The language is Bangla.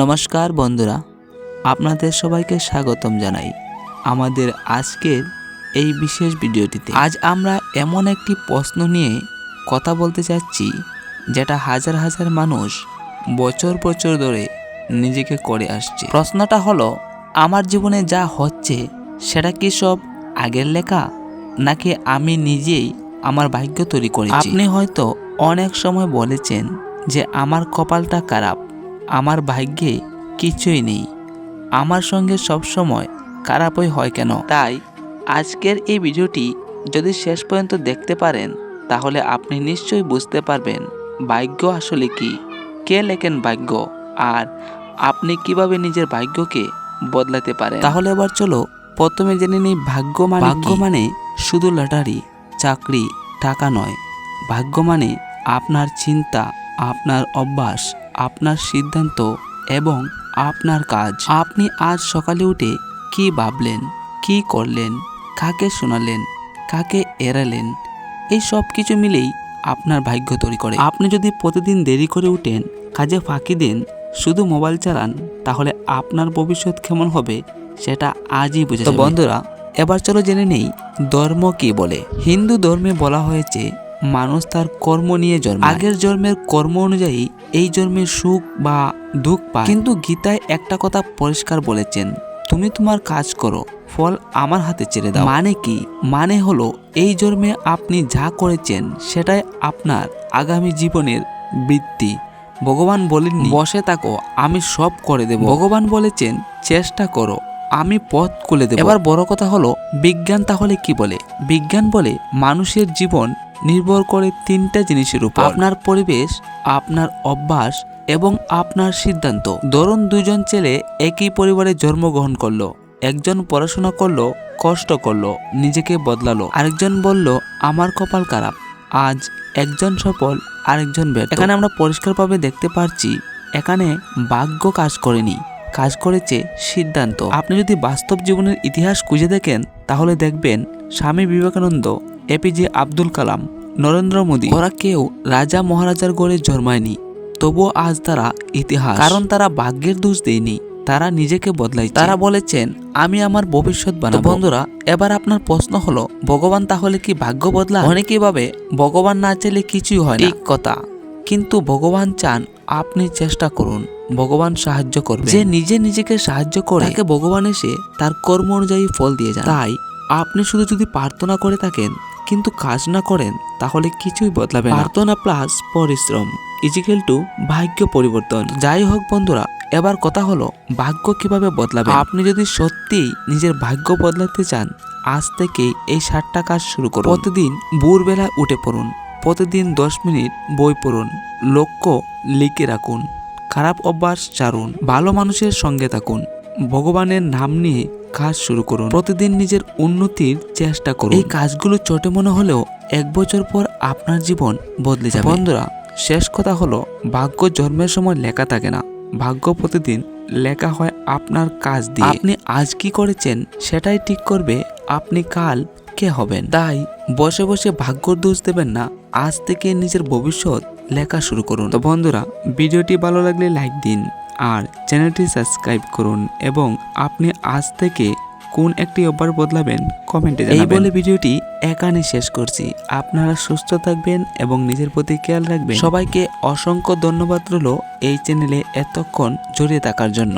নমস্কার বন্ধুরা, আপনাদের সবাইকে স্বাগতম জানাই আমাদের আজকের এই বিশেষ ভিডিওটিতে। আজ আমরা এমন একটি প্রশ্ন নিয়ে কথা বলতে চাচ্ছি যেটা হাজার হাজার মানুষ বছর বছর ধরে নিজেকে করে আসছে। প্রশ্নটা হলো, আমার জীবনে যা হচ্ছে, সেটা কি সব আগের লেখা? নাকি আমি নিজেই আমার ভাগ্য তৈরি করেছি? আপনি হয়তো অনেক সময় বলেছেন যে আমার কপালটা খারাপ। আমার ভাগ্যে কিছুই নেই। আমার সঙ্গে সবসময় খারাপই হয় কেন? তাই আজকের এই ভিডিওটি যদি শেষ পর্যন্ত দেখতে পারেন, তাহলে আপনি নিশ্চয়ই বুঝতে পারবেন ভাগ্য আসলে কি। কে লেখেন ভাগ্য? আর আপনি কীভাবে নিজের ভাগ্যকে বদলাতে পারেন? তাহলে এবার চলো প্রথমে জেনে নিই ভাগ্য মানে ভাগ্য মানে শুধু লটারি, চাকরি, টাকা নয়। ভাগ্য মানে আপনার চিন্তা, আপনার অভ্যাস আপনার সিদ্ধান্ত এবং আপনার কাজ। আপনি আজ সকালে উঠে কি ভাবলেন, কি করলেন, কাকে শোনালেন, কাকে এড়ালেন, এই সব কিছু মিলেই আপনার ভাগ্য তৈরি করে। আপনি যদি প্রতিদিন দেরি করে উঠেন, কাজে ফাঁকি দেন, শুধু মোবাইল চালান, তাহলে আপনার ভবিষ্যৎ কেমন হবে সেটা আজই বুঝে বন্ধুরা, এবার চলো জেনে নেই ধর্ম কি বলে। হিন্দু ধর্মে বলা হয়েছে মানুষ তার কর্ম নিয়ে জন্ম আগের জন্মের কর্ম অনুযায়ী এই জন্মের সুখ বা দুঃখ পায়। কিন্তু গীতায় একটা কথা পরিষ্কার বলেছেন, তুমি তোমার কাজ করো, ফল আমার হাতে ছেড়ে দাও। মানে কি? মানে হলো, এই জন্মে আপনি যা করেছেন, সেটাই আপনার আগামী জীবনের বৃত্তি। ভগবান বলেন বসে থাকো, আমি সব করে দেব। ভগবান বলেছেন, চেষ্টা করো, আমি পথ খুলে দেব। এবার বড় কথা হলো, বিজ্ঞান তাহলে কি বলে? বিজ্ঞান বলে মানুষের জীবন নির্ভর করে তিনটা জিনিসের উপর। আপনার পরিবেশ, আপনার অভ্যাস এবং আপনার সিদ্ধান্ত। ধরুন দুজন ছেলে একই পরিবারে জন্মগ্রহণ করল, একজন পড়াশোনা করল, কষ্ট করল, নিজেকে বদলালো। আরেকজন বলল, আমার কপাল খারাপ, আজ একজন সফল, আরেকজন ব্যর্থ। এখানে আমরা পরিষ্কারভাবে দেখতে পারছি, এখানে ভাগ্য কাজ করেনি, কাজ করেছে সিদ্ধান্ত। আপনি যদি বাস্তব জীবনের ইতিহাস খুঁজে দেখেন, তাহলে দেখবেন Swami Vivekananda A P J Abdul Kalam Narendra Modi. ওরা কেউ রাজা মহারাজার গড়ে জন্মায়নি তবুও আজ তারা ইতিহাস। কারণ তারা ভাগ্যের দোষ দেয়নি তারা নিজেকে বদলাই তারা বলেছেন আমি আমার ভবিষ্যৎ বানাবো। বন্ধুরা এবার আপনার প্রশ্ন হলো ভগবান তাহলে কি ভাগ্য বদলা অনেকেই ভাবে ভগবান না চাইলে কিছুই হয় ঠিক কথা। কিন্তু ভগবান চান আপনি চেষ্টা করুন ভগবান সাহায্য করবে যে নিজে নিজেকে সাহায্য করে তাকে ভগবান এসে তার কর্ম অনুযায়ী ফল দিয়ে যায় তাই আপনি শুধু যদি প্রার্থনা করে থাকেন কিন্তু কাজ না করেন, তাহলে কিছুই বদলাবে প্রার্থনা প্লাস পরিশ্রম ইজিক্যাল টু ভাগ্য পরিবর্তন। যাই হোক বন্ধুরা, এবার কথা হলো, ভাগ্য কীভাবে বদলাবে? আপনি যদি সত্যিই নিজের ভাগ্য বদলাতে চান, আজ থেকে এই ষাটটা কাজ শুরু করুন। প্রতিদিন ভোরবেলা উঠে পড়ুন, প্রতিদিন দশ মিনিট বই পড়ুন, লক্ষ্য লিখে রাখুন, খারাপ অভ্যাস ছাড়ুন, ভালো মানুষের সঙ্গে থাকুন, ভগবানের নাম নিয়ে কাজ শুরু করুন। প্রতিদিন নিজের উন্নতির চেষ্টা করুন। এই কাজগুলো ছোট মনে হলেও এক বছর পর আপনার জীবন বদলে যাবে। বন্ধুরা, শেষ কথা হলো, ভাগ্য জন্মের সময় লেখা থাকে না। ভাগ্য প্রতিদিন লেখা হয় আপনার কাজ দিয়ে। আপনি আজ কি করেছেন সেটাই ঠিক করবে আপনি কাল কে হবেন। তাই বসে বসে ভাগ্যর দোষ দেবেন না। আজ থেকে নিজের ভবিষ্যৎ লেখা শুরু করুন। তো বন্ধুরা, ভিডিওটি ভালো লাগলে লাইক দিন। আর চ্যানেলটি সাবস্ক্রাইব করুন এবং আপনি আজ থেকে কোন একটি অভ্যাস বদলাবেন কমেন্টে জানাবেন। এই বলে ভিডিওটি এখানে শেষ করছি। আপনারা সুস্থ থাকবেন এবং নিজের প্রতি খেয়াল রাখবেন। সবাইকে অসংখ্য ধন্যবাদ রইল এই চ্যানেলে এতক্ষণ জড়িয়ে থাকার জন্য।